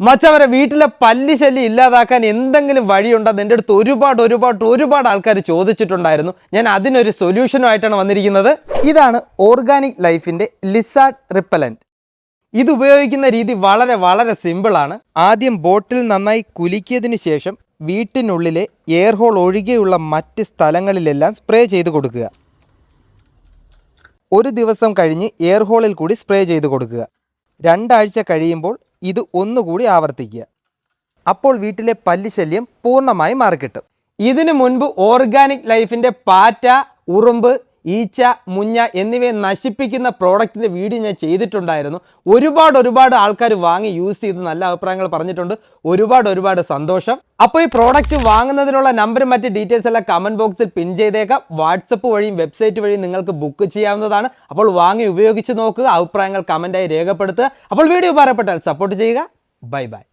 മച്ചവരെ വീട്ടിലെ പല്ലി ശല്യം ഇല്ലാതാക്കാൻ എന്തെങ്കിലും വഴിയുണ്ടോ? എന്റെ അടുത്ത് ഒരുപാട് ഒരുപാട് ഒരുപാട് ആൾക്കാർ ചോദിച്ചിട്ടുണ്ടായിരുന്നു. ഞാൻ അതിനൊരു സൊല്യൂഷനുമായിട്ടാണ് വന്നിരിക്കുന്നത്. ഇതാണ് ഓർഗാനിക് ലൈഫിന്റെ ലിസാഡ് റിപ്പലന്റ് ഇത് ഉപയോഗിക്കുന്ന രീതി വളരെ വളരെ സിമ്പിളാണ്. ആദ്യം ബോട്ടിൽ നന്നായി കുലുക്കിയതിന് ശേഷം വീട്ടിനുള്ളിലെ എയർ ഹോൾ ഒഴികെയുള്ള മറ്റ് സ്ഥലങ്ങളിലെല്ലാം സ്പ്രേ ചെയ്ത് കൊടുക്കുക. ഒരു ദിവസം കഴിഞ്ഞ് എയർ ഹോളിൽ കൂടി സ്പ്രേ ചെയ്ത് കൊടുക്കുക. രണ്ടാഴ്ച കഴിയുമ്പോൾ ഇത് ഒന്നുകൂടി ആവർത്തിക്കുക. അപ്പോൾ വീട്ടിലെ പല്ലിശല്യം പൂർണമായി മാറിക്കിട്ടും. ഇതിനു മുൻപ് ഓർഗാനിക് ലൈഫിന്റെ പാറ്റ ഉറുമ്പ് ഈച്ച മുഞ്ഞ എന്നിവയെ നശിപ്പിക്കുന്ന പ്രോഡക്റ്റിന്റെ വീഡിയോ ഞാൻ ചെയ്തിട്ടുണ്ടായിരുന്നു. ഒരുപാട് ഒരുപാട് ആൾക്കാർ വാങ്ങി യൂസ് ചെയ്ത് നല്ല അഭിപ്രായങ്ങൾ പറഞ്ഞിട്ടുണ്ട്. ഒരുപാട് ഒരുപാട് സന്തോഷം. അപ്പോൾ ഈ പ്രോഡക്റ്റ് വാങ്ങുന്നതിനുള്ള നമ്പറും മറ്റ് ഡീറ്റെയിൽസ് എല്ലാം കമന്റ് ബോക്സിൽ പിൻ ചെയ്തേക്കാം. വാട്സപ്പ് വഴിയും വെബ്സൈറ്റ് വഴിയും നിങ്ങൾക്ക് ബുക്ക് ചെയ്യാവുന്നതാണ്. അപ്പോൾ വാങ്ങി ഉപയോഗിച്ച് നോക്കുക അഭിപ്രായങ്ങൾ കമന്റായി രേഖപ്പെടുത്തുക. അപ്പോൾ വീഡിയോ പറയപ്പെട്ടാൽ സപ്പോർട്ട് ചെയ്യുക. Bye bye